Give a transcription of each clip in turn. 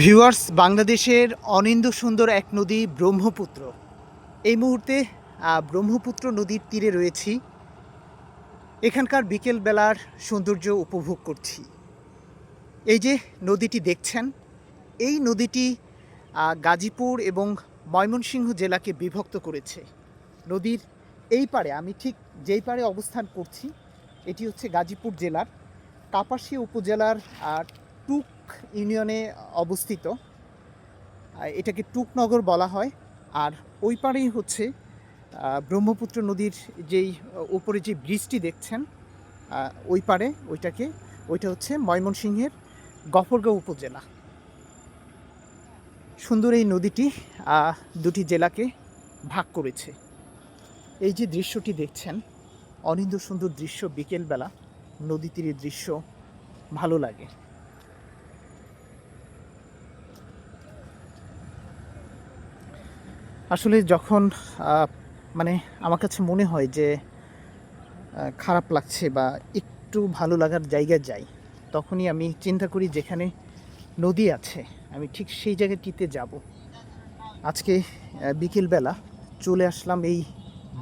Viewers, বাংলাদেশের অনিন্দ সুন্দর এক নদী ব্রহ্মপুত্র। এই মুহূর্তে ব্রহ্মপুত্র নদীর তীরে রয়েছি। এখানকার বিকেলবেলার সৌন্দর্য উপভোগ করছি। এই যে নদীটি দেখছেন, এই নদীটি গাজীপুর এবং ময়মনসিংহ জেলাকে বিভক্ত করেছে। নদীর এই পারে আমি ঠিক যেই পারে অবস্থান করছি, এটি হচ্ছে গাজীপুর জেলার কাপাসিয়া উপজেলার টুক ইউনিয়নে অবস্থিত। এটাকে টুকনগর বলা হয়। আর ওই পারেই হচ্ছে ব্রহ্মপুত্র নদীর যেই উপরে যে ব্রিজটি দেখছেন ওই পারে ওইটাকে, ওইটা হচ্ছে ময়মনসিংহের গফরগাঁও উপজেলা। সুন্দর এই নদীটি দুটি জেলাকে ভাগ করেছে। এই যে দৃশ্যটি দেখছেন অনিন্দ সুন্দর দৃশ্য বিকেলবেলা, নদী তীরের দৃশ্য ভালো লাগে। আসলে যখন মানে আমার কাছে মনে হয় যে খারাপ লাগছে বা একটু ভালো লাগার জায়গায় যাই, তখনই আমি চিন্তা করি যেখানে নদী আছে, আমি ঠিক সেই জায়গাটিতে যাব। আজকে বিকেলবেলা চলে আসলাম এই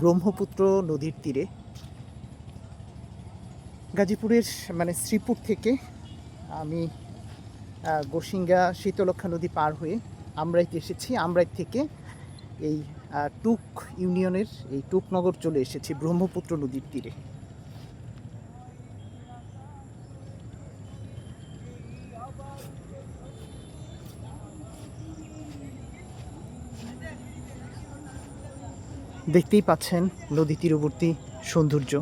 ব্রহ্মপুত্র নদীর তীরে। গাজীপুরের মানে শ্রীপুর থেকে আমি গোসিঙ্গা শীতলক্ষা নদী পার হয়ে আমরাইতে এসেছি। আমরাই থেকে এই টুক ইউনিয়নের এই টুকনগর চলে এসেছি ব্রহ্মপুত্র নদীর তীরে। দেখতেই পাচ্ছেন নদী তীরবর্তী সৌন্দর্য।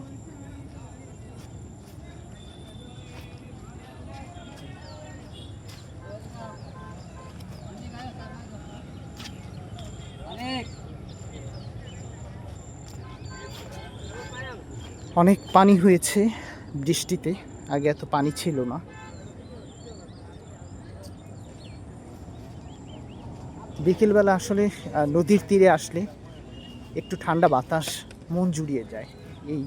অনেক পানি হয়েছে বৃষ্টিতে, আগে এত পানি ছিল না। বিকেলবেলা আসলে নদীর তীরে আসলে একটু ঠান্ডা বাতাস, মন জুড়িয়ে যায় এই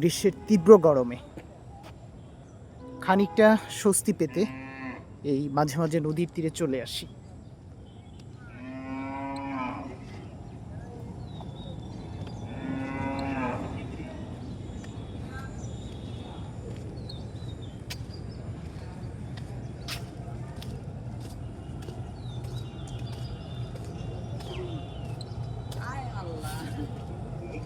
গ্রীষ্মের তীব্র গরমে। খানিকটা স্বস্তি পেতে এই মাঝে মাঝে নদীর তীরে চলে আসি।